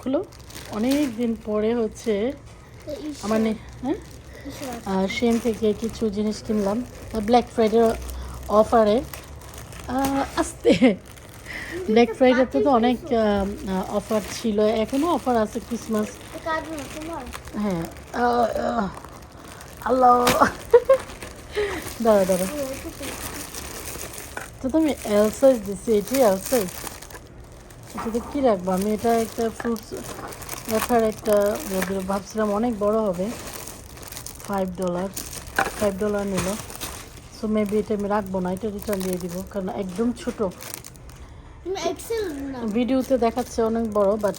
খুলো অনেক দিন পরে হচ্ছে আমার হ্যাঁ? সেম থেকে কিছু জিনিস কিনলাম। ব্ল্যাক ফ্রাইডে অফারে আসতে। ব্ল্যাক ফ্রাইডেতে তো অনেক অফার ছিল। এখনও অফার আছে ক্রিসমাস হ্যাঁ আল্লাহ। দাঁড়া দাঁড়া তো তুমি এল সাইজ দিচ্ছি এটি এল সাইজ এটাতে কী রাখব? আমি এটা একটা ফ্রুটস রাখার একটা ভাবছিলাম অনেক বড় হবে। ফাইভ ডলার ফাইভ ডলার নিল। সো মেবি এটা আমি রাখব না এটা রিটার্ন দিয়ে দিব কারণ একদম ছোটো। ভিডিওতে দেখাচ্ছে অনেক বড় বাট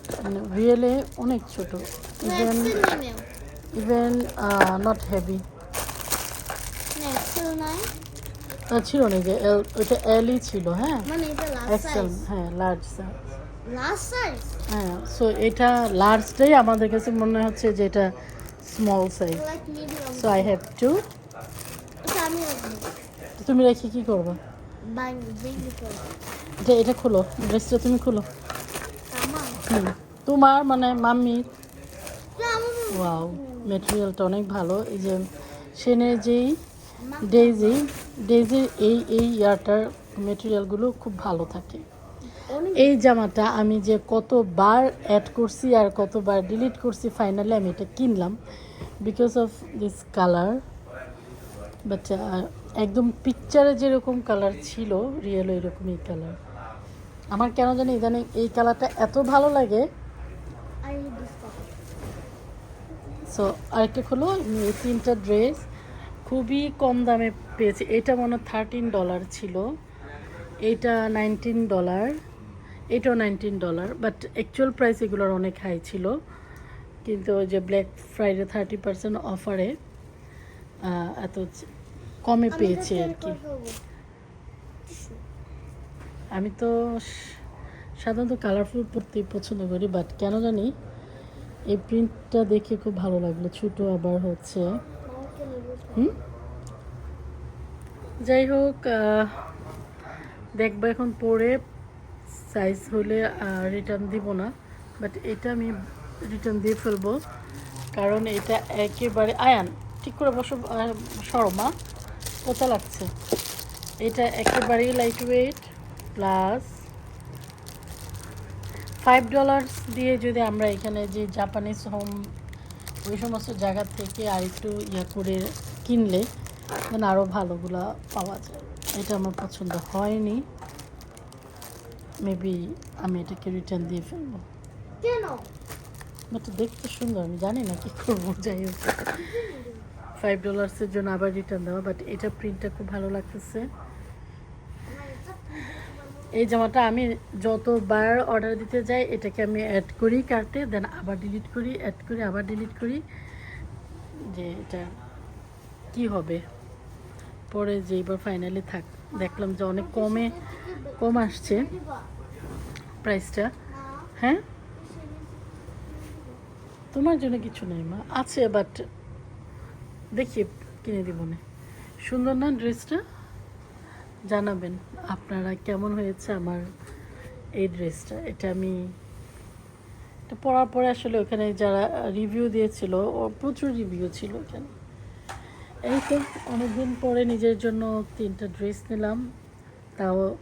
রিয়েলে অনেক ছোট। ইভেন ইভেন নট হেভি ছিল না যে এল ওইটা এলই ছিল হ্যাঁ? মানে এক্সেল হ্যাঁ লার্জ সাইজ হ্যাঁ সো এটা লার্জটাই আমাদের কাছে মনে হচ্ছে যে এটা small size so I have to তুমি রেখে কি করবে? এটা এটা খোলো ড্রেসটা তুমি খোলো। হুম তোমার মানে মাম্মির। ওয়াও মেটেরিয়ালটা অনেক ভালো। এই যে সেনের যেই ডেইজি ডেইজির এই এই ইয়ারটার মেটেরিয়ালগুলো খুব ভালো থাকে। এই জামাটা আমি যে কতবার অ্যাড করছি আর কতবার ডিলিট করছি ফাইনালি আমি এটা কিনলাম because of this colour but একদম পিকচারে যেরকম কালার ছিল রিয়েল এরকমই কালার আমার কেন জানি ইদানিং এই কালারটা এত ভালো লাগে। সো আরেকটা হলো এই তিনটা ড্রেস খুবই কম দামে পেয়েছি। এটা মনে থার্টিন ডলার ছিল। এইটা নাইনটিন ডলার এটাও nineteen dollar but actual price এগুলোর অনেক হাই ছিল। কিন্তু ওই যে ব্ল্যাক ফ্রাইডে থার্টি পার্সেন্ট অফারে এত কমে পেয়েছি আর কি। আমি তো সাধারণত কালারফুল পরতেই পছন্দ করি বাট কেন জানি এই প্রিন্টটা দেখে খুব ভালো লাগল ছোটো আবার হচ্ছে। হুম? যাই হোক দেখব এখন পরে। সাইজ হলে রিটার্ন দিব না বাট এটা আমি রিটার্ন দিয়ে ফেলব কারণ এটা একেবারে আয়ান ঠিক করে বসো আহ, সরো মা কোথা লাগছে। এটা একেবারেই light weight plus five dollars দিয়ে যদি আমরা এখানে যে জাপানিজ হোম ওই সমস্ত জায়গা থেকে আর একটু ইয়া করে কিনলে দেন আরও ভালোগুলা পাওয়া যায়। এটা আমার পছন্দ হয়নি। মেবি আমি এটাকে রিটার্ন দিয়ে ফেলব। কেন? বাট দেখতে সুন্দর আমি জানি না কী করব যাই হোক। ফাইভ ডলার্সের জন্য আবার রিটার্ন দেওয়া বাট এটা প্রিন্টটা খুব ভালো লাগতেছে। এই জামাটা আমি যতবার অর্ডার দিতে যাই এটাকে আমি অ্যাড করি কার্টে দেন আবার ডিলিট করি অ্যাড করি আবার ডিলিট করি। যে এটা কি হবে? পরে যে এবার ফাইনালি থাক দেখলাম যে অনেক কমে কম আসছে প্রাইসটা হ্যাঁ? তোমার জন্য কিছু নেই, মা। আছে বাট দেখি, কিনে দিব না। সুন্দর না ড্রেসটা জানাবেন আপনারা কেমন হয়েছে আমার এই ড্রেসটা এটা আমি, এটা পরার পরে আসলে ওখানে যারা রিভিউ দিয়েছিল, ও প্রচুর রিভিউ ছিল ওখানে। এই তো, অনেকদিন পরে নিজের জন্য তিনটা ড্রেস নিলাম। তাও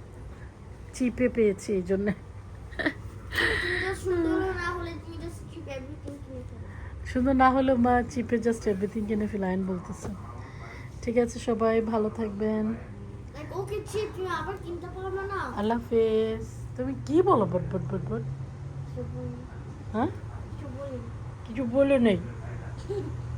চিপে পেয়েছি এই জন্যে। সুন্দর না হলেও মা চিপে জাস্ট এভরিথিং কিনে ফেলাইন বলতেছে। ঠিক আছে সবাই ভালো থাকবেন। ওকে চিপ আবার কিনতে পারবে না। আল্লাহ হাফেজ। তুমি কি বলো বট বট বট বট? হ্যাঁ? কিছু বলে নেই।